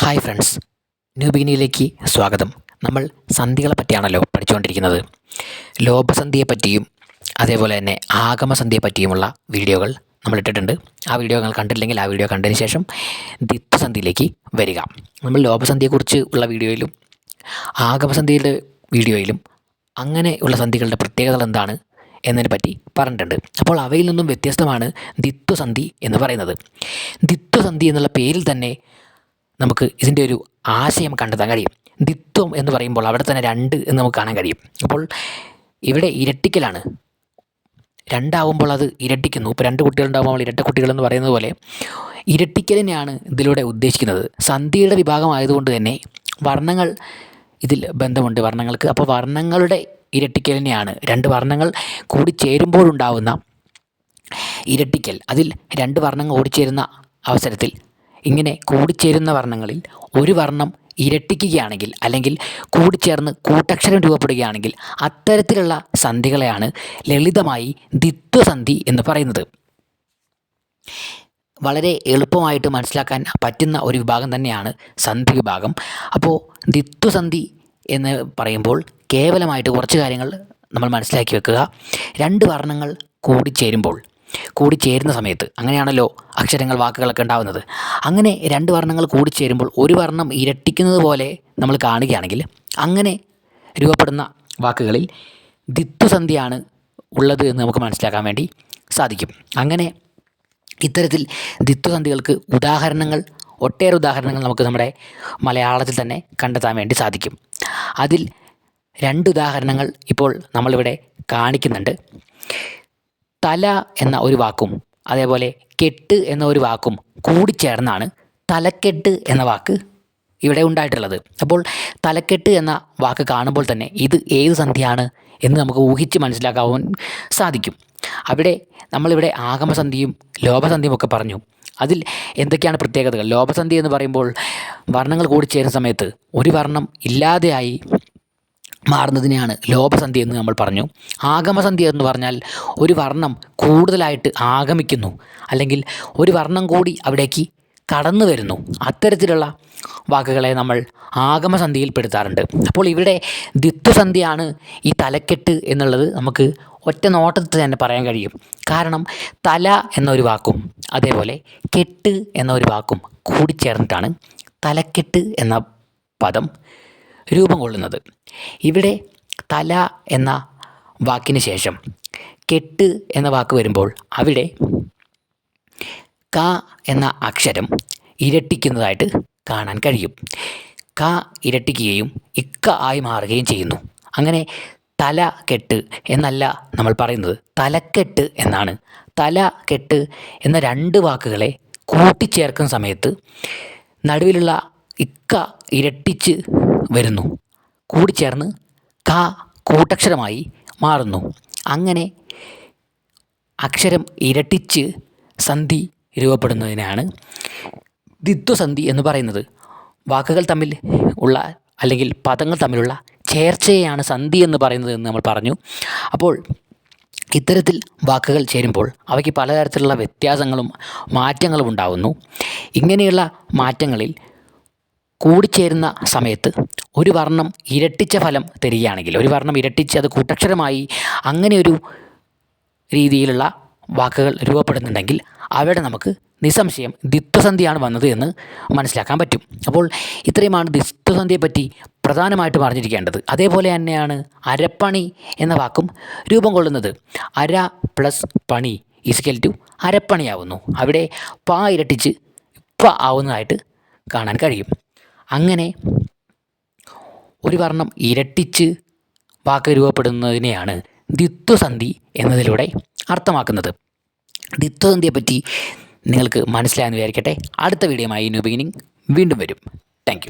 Hi friends. New ബിഗിനിയിലേക്ക് സ്വാഗതം. നമ്മൾ സന്ധികളെ പറ്റിയാണല്ലോ പഠിച്ചുകൊണ്ടിരിക്കുന്നത്. ലോപസന്ധിയെ പറ്റിയും അതേപോലെ തന്നെ ആഗമസന്ധിയെ പറ്റിയുമുള്ള വീഡിയോകൾ നമ്മൾ ഇട്ടിട്ടുണ്ട്. ആ വീഡിയോ നിങ്ങൾ കണ്ടില്ലെങ്കിൽ ആ വീഡിയോ കണ്ടതിന് ശേഷം ദിത്വസന്ധിയിലേക്ക് വരിക. നമ്മൾ ലോപസന്ധിയെക്കുറിച്ച് ഉള്ള വീഡിയോയിലും ആഗമസന്ധിയുടെ വീഡിയോയിലും അങ്ങനെയുള്ള സന്ധികളുടെ പ്രത്യേകതകൾ എന്താണ് എന്നതിനെ പറ്റി പറഞ്ഞിട്ടുണ്ട്. അപ്പോൾ അവയിൽ നിന്നും വ്യത്യസ്തമാണ് ദിത്വസന്ധി എന്ന് പറയുന്നത്. ദിത്വസന്ധി എന്നുള്ള പേരിൽ തന്നെ നമുക്ക് ഇതിന്റെ ഒരു ആശയം കണ്ടെത്താൻ കഴിയും. ദിത്വം എന്ന് പറയുമ്പോൾ അവിടെ തന്നെ രണ്ട് എന്ന് നമുക്ക് കാണാൻ കഴിയും. അപ്പോൾ ഇവിടെ ഇരട്ടിക്കലാണ്. രണ്ടാവുമ്പോൾ അത് ഇരട്ടിക്കുന്നു. ഇപ്പോൾ രണ്ട് കുട്ടികളുണ്ടാകുമ്പോൾ ഇരട്ട കുട്ടികളെന്ന് പറയുന്നത് പോലെ ഇരട്ടിക്കലിനെയാണ് ഇതിലൂടെ ഉദ്ദേശിക്കുന്നത്. സന്ധിയുടെ വിഭാഗമായതുകൊണ്ട് തന്നെ വർണങ്ങൾ ഇതിൽ ബന്ധമുണ്ട് വർണങ്ങൾക്ക്. അപ്പോൾ വർണങ്ങളുടെ ഇരട്ടിക്കലിനെയാണ് രണ്ട് വർണങ്ങൾ കൂടി ചേരുമ്പോഴുണ്ടാവുന്ന ഇരട്ടിക്കൽ. അതിൽ രണ്ട് വർണങ്ങൾ ഓടിച്ചേരുന്ന അവസരത്തിൽ ഇങ്ങനെ കൂടിച്ചേരുന്ന വർണങ്ങളിൽ ഒരു വർണം ഇരട്ടിക്കുകയാണെങ്കിൽ അല്ലെങ്കിൽ കൂടിച്ചേർന്ന് കൂട്ടക്ഷരം രൂപപ്പെടുകയാണെങ്കിൽ അത്തരത്തിലുള്ള സന്ധികളെയാണ് ലളിതമായി ദിത്വസന്ധി എന്ന് പറയുന്നത്. വളരെ എളുപ്പമായിട്ട് മനസ്സിലാക്കാൻ പറ്റുന്ന ഒരു വിഭാഗം തന്നെയാണ് സന്ധി വിഭാഗം. അപ്പോൾ ദിത്വസന്ധി എന്ന് പറയുമ്പോൾ കേവലമായിട്ട് കുറച്ച് കാര്യങ്ങൾ നമ്മൾ മനസ്സിലാക്കി വെക്കുക. രണ്ട് വർണങ്ങൾ കൂടിച്ചേരുമ്പോൾ കൂടിച്ചേരുന്ന സമയത്ത്. അങ്ങനെയാണല്ലോ അക്ഷരങ്ങൾ വാക്കുകളൊക്കെ ഉണ്ടാകുന്നത് അങ്ങനെ രണ്ട് വർണങ്ങൾ കൂടിച്ചേരുമ്പോൾ ഒരു വർണം ഇരട്ടിക്കുന്നത് പോലെ നമ്മൾ കാണുകയാണെങ്കിൽ അങ്ങനെ രൂപപ്പെടുന്ന വാക്കുകളിൽ ദിത്വസന്ധിയാണ് ഉള്ളത് എന്ന് നമുക്ക് മനസ്സിലാക്കാൻ വേണ്ടി സാധിക്കും. അങ്ങനെ ഇത്തരത്തിൽ ദിത്വസന്ധികൾക്ക് ഉദാഹരണങ്ങൾ ഒട്ടേറെ ഉദാഹരണങ്ങൾ നമുക്ക് നമ്മുടെ മലയാളത്തിൽ തന്നെ കണ്ടെത്താൻ വേണ്ടി സാധിക്കും. അതിൽ രണ്ട് ഉദാഹരണങ്ങൾ ഇപ്പോൾ നമ്മളിവിടെ കാണിക്കുന്നുണ്ട്. തല എന്ന ഒരു വാക്കും അതേപോലെ കെട്ട് എന്ന ഒരു വാക്കും കൂടിച്ചേർന്നാണ് തലക്കെട്ട് എന്ന വാക്ക് ഇവിടെ ഉണ്ടായിട്ടുള്ളത്. അപ്പോൾ തലക്കെട്ട് എന്ന വാക്ക് കാണുമ്പോൾ തന്നെ ഇത് ഏത് സന്ധിയാണ് എന്ന് നമുക്ക് ഊഹിച്ച് മനസ്സിലാക്കാൻ സാധിക്കും. അവിടെ നമ്മളിവിടെ ആഗമസന്ധിയും ലോപസന്ധിയും ഒക്കെ പറഞ്ഞു. അതിൽ എന്തൊക്കെയാണ് പ്രത്യേകതകൾ? ലോപസന്ധി എന്ന് പറയുമ്പോൾ വർണങ്ങൾ കൂടിച്ചേരുന്ന സമയത്ത് ഒരു വർണം ഇല്ലാതെയായി മാറുന്നതിനെയാണ് ലോപസന്ധി എന്ന് നമ്മൾ പറഞ്ഞു. ആഗമസന്ധി എന്ന് പറഞ്ഞാൽ ഒരു വർണം കൂടുതലായിട്ട് ആഗമിക്കുന്നു. അല്ലെങ്കിൽ ഒരു വർണം കൂടി അവിടേക്ക് കടന്നു വരുന്നു. അത്തരത്തിലുള്ള വാക്കുകളെ നമ്മൾ ആഗമസന്ധിയിൽ പെടുത്താറുണ്ട്. അപ്പോൾ ഇവിടെ ദിത്വസന്ധിയാണ് ഈ തലക്കെട്ട് എന്നുള്ളത് നമുക്ക് ഒറ്റ നോട്ടത്തിൽ തന്നെ പറയാൻ കഴിയും. കാരണം തല എന്നൊരു വാക്കും അതേപോലെ കെട്ട് എന്നൊരു വാക്കും കൂടിച്ചേർന്നിട്ടാണ് തലക്കെട്ട് എന്ന പദം രൂപം കൊള്ളുന്നത്. ഇവിടെ തല എന്ന വാക്കിന് ശേഷം കെട്ട് എന്ന വാക്ക് വരുമ്പോൾ അവിടെ ക എന്ന അക്ഷരം ഇരട്ടിക്കുന്നതായിട്ട് കാണാൻ കഴിയും. ക ഇരട്ടിക്കുകയും ഇക്ക ആയി മാറുകയും ചെയ്യുന്നു. അങ്ങനെ തല കെട്ട് എന്നല്ല നമ്മൾ പറയുന്നത്. തലക്കെട്ട് എന്നാണ്. തല കെട്ട് എന്ന രണ്ട് വാക്കുകളെ കൂട്ടിച്ചേർക്കുന്ന സമയത്ത് നടുവിലുള്ള ഇക്ക ഇരട്ടിച്ച് വരുന്നു. കൂടിച്ചേർന്ന് ക കൂട്ടക്ഷരമായി മാറുന്നു. അങ്ങനെ അക്ഷരം ഇരട്ടിച്ച് സന്ധി രൂപപ്പെടുന്നതിനാണ് ദ്വിത്വസന്ധി എന്ന് പറയുന്നത്. വാക്കുകൾ തമ്മിൽ ഉള്ള അല്ലെങ്കിൽ പദങ്ങൾ തമ്മിലുള്ള ചേർച്ചയാണ് സന്ധി എന്ന് പറയുന്നത് എന്ന് നമ്മൾ പറഞ്ഞു. അപ്പോൾ ഇത്തരത്തിൽ വാക്കുകൾ ചേരുമ്പോൾ അവയ്ക്ക് പലതരത്തിലുള്ള വ്യത്യാസങ്ങളും മാറ്റങ്ങളും ഉണ്ടാകുന്നു ഇങ്ങനെയുള്ള മാറ്റങ്ങളിൽ കൂടിച്ചേരുന്ന സമയത്ത് ഒരു വർണം ഇരട്ടിച്ച ഫലം തരികയാണെങ്കിൽ ഒരു വർണം ഇരട്ടിച്ച് അത് കൂട്ടക്ഷരമായി അങ്ങനെ ഒരു രീതിയിലുള്ള വാക്കുകൾ രൂപപ്പെടുന്നുണ്ടെങ്കിൽ അവിടെ നമുക്ക് നിസ്സംശയം ദ്വിത്വസന്ധിയാണ് വന്നത് എന്ന് മനസ്സിലാക്കാൻ പറ്റും. അപ്പോൾ ഇത്രയുമാണ് ദിത്വസന്ധിയെപ്പറ്റി പറ്റി പ്രധാനമായിട്ടും അറിഞ്ഞിരിക്കേണ്ടത് അതേപോലെ തന്നെയാണ് അരപ്പണി എന്ന വാക്കും രൂപം കൊള്ളുന്നത്. അര പ്ലസ് പണി ഇസ്കൽ ടു അരപ്പണിയാവുന്നു. അവിടെ പ ഇരട്ടിച്ച് പ ആവുന്നതായിട്ട് കാണാൻ കഴിയും. അങ്ങനെ ഒരു വർണം ഇരട്ടിച്ച് വാക്ക് രൂപപ്പെടുന്നതിനെയാണ് ദ്വിത്വസന്ധി എന്നതിലൂടെ അർത്ഥമാക്കുന്നത്. ദിത്വസന്ധിയെപ്പറ്റി പറ്റി നിങ്ങൾക്ക് മനസ്സിലായെന്ന് വിചാരിക്കട്ടെ. അടുത്ത വീഡിയോയുമായി ന്യൂ ബിഗിനിങ് വീണ്ടും വരും. താങ്ക്